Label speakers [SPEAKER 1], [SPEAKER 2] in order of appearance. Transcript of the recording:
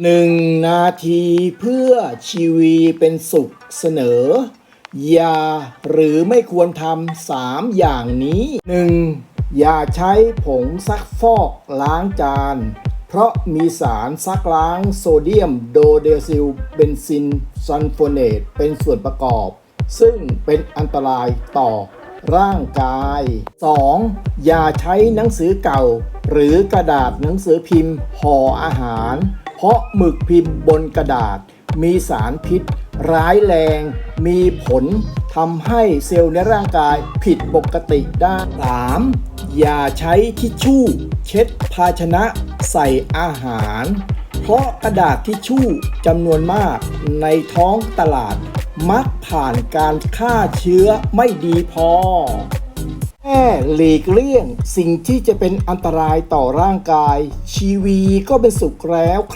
[SPEAKER 1] หนึ่งนาทีเพื่อชีวีเป็นสุขเสนอ อย่าหรือไม่ควรทำสามอย่างนี้หนึ่งอย่าใช้ผงซักฟอกล้างจาน เพราะมีสารซักล้างโซเดียมโดเดซิลเบนซินซัลโฟเนตเป็นส่วนประกอบ ซึ่งเป็นอันตรายต่อร่างกาย 2. อย่าใช้หนังสือเก่า หรือกระดาษหนังสือพิมพ์ห่ออาหาร เพราะหมึกพิมพ์บนกระดาษ มีสารพิษ ร้ายแรง มีผลทำให้เซลล์ในร่างกายผิดปกติได้ 3. อย่าใช้ทิชชู่ เช็ดภาชนะใส่อาหาร เพราะกระดาษทิชชู่จำนวนมากในท้องตลาด มักผ่านการฆ่าเชื้อไม่ดีพอ หลีกเลี่ยง สิ่งที่จะเป็นอันตรายต่อร่างกาย ชีวีก็เป็นสุขแล้วครับ